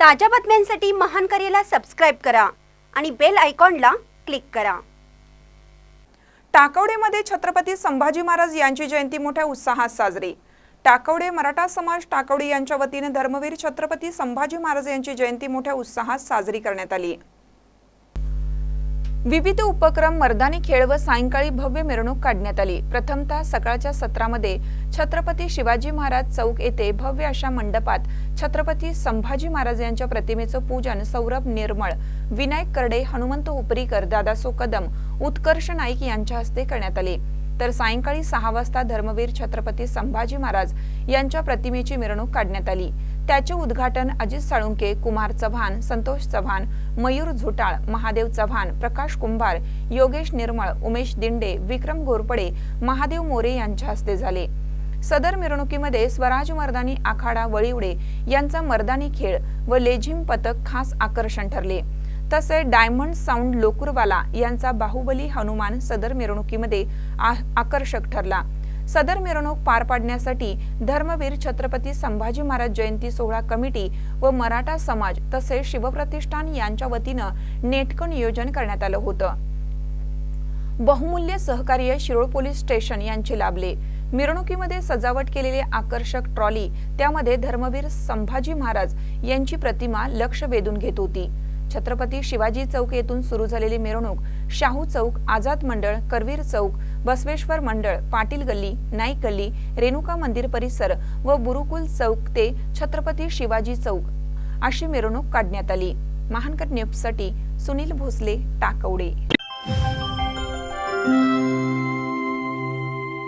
ताज्या बातम्यांसाठी महान करेला सबस्क्राईब करा आणि बेल आयकॉनला क्लिक करा. टाकवडेमध्ये छत्रपती संभाजी महाराज यांची जयंती मोठ्या उत्साहात साजरी. टाकवडे मराठा समाज टाकवडे यांच्या वतीने धर्मवीर छत्रपती संभाजी महाराज यांची जयंती मोठ्या उत्साहात साजरी करण्यात आली. विविध उपक्रम मर्दानी खेळ व सायंकाळी भव्य मिरवणूक काढण्यात आली. प्रथमतः सकाळच्या सत्रामध्ये छत्रपती शिवाजी महाराज चौक येथे भव्य अशा मंडपात छत्रपती संभाजी महाराज यांच्या प्रतिमेचं पूजन सौरभ निर्मळ विनायक करडे हनुमंत उपरीकर दादासो कदम उत्कर्ष नाईक यांच्या हस्ते करण्यात आले. तर सायंकाळी सहा वाजता धर्मवीर छत्रपती संभाजी महाराज यांच्या प्रतिमेची मिरवणूक काढण्यात आली. त्याचे उद्घाटन अजित साळुंके कुमार चव्हाण संतोष चव्हाण मयूर झुटाळ महादेव चव्हाण प्रकाश कुंभार योगेश निर्मळ उमेश दिंडे विक्रम घोरपडे महादेव मोरे यांच्या हस्ते झाले. सदर मिरवणुकीमध्ये स्वराज मर्दानी आखाडा वळीवडे यांचा मर्दानी खेळ व लेझिम पथक खास आकर्षण ठरले. तसे डायमंड साऊंड लोकुरवाला यांचा बाहुबली हनुमान सदर मिरवणुकीमध्ये आ- आकर्षक ठरला. सदर मिरवणूक पार पाडण्यासाठी धर्मवीर छत्रपती संभाजी महाराज जयंती सोहळा कमिटी व मराठा समाज तसेच शिवप्रतिष्ठान यांच्या वतीनं नेटकं नियोजन करण्यात आलं होतं. बहुमूल्य सहकार्य शिरोळ पोलीस स्टेशन यांचे लाभले. मिरवणुकीमध्ये सजावट केलेले आकर्षक ट्रॉली त्यामध्ये धर्मवीर संभाजी महाराज यांची प्रतिमा लक्ष वेधून घेत होती. छत्रपती शिवाजी चौक येथून सुरू झालेली मिरवणूक शाहू चौक आझाद मंडळ करवीर चौक बसवेश्वर मंडळ पाटील गल्ली नाईक गल्ली रेणुका मंदिर परिसर व बुरुकुल चौक ते छत्रपती शिवाजी चौक अशी मिरवणूक काढण्यात आली. महानकर न्यूजसाठी सुनील भोसले टाकवडे.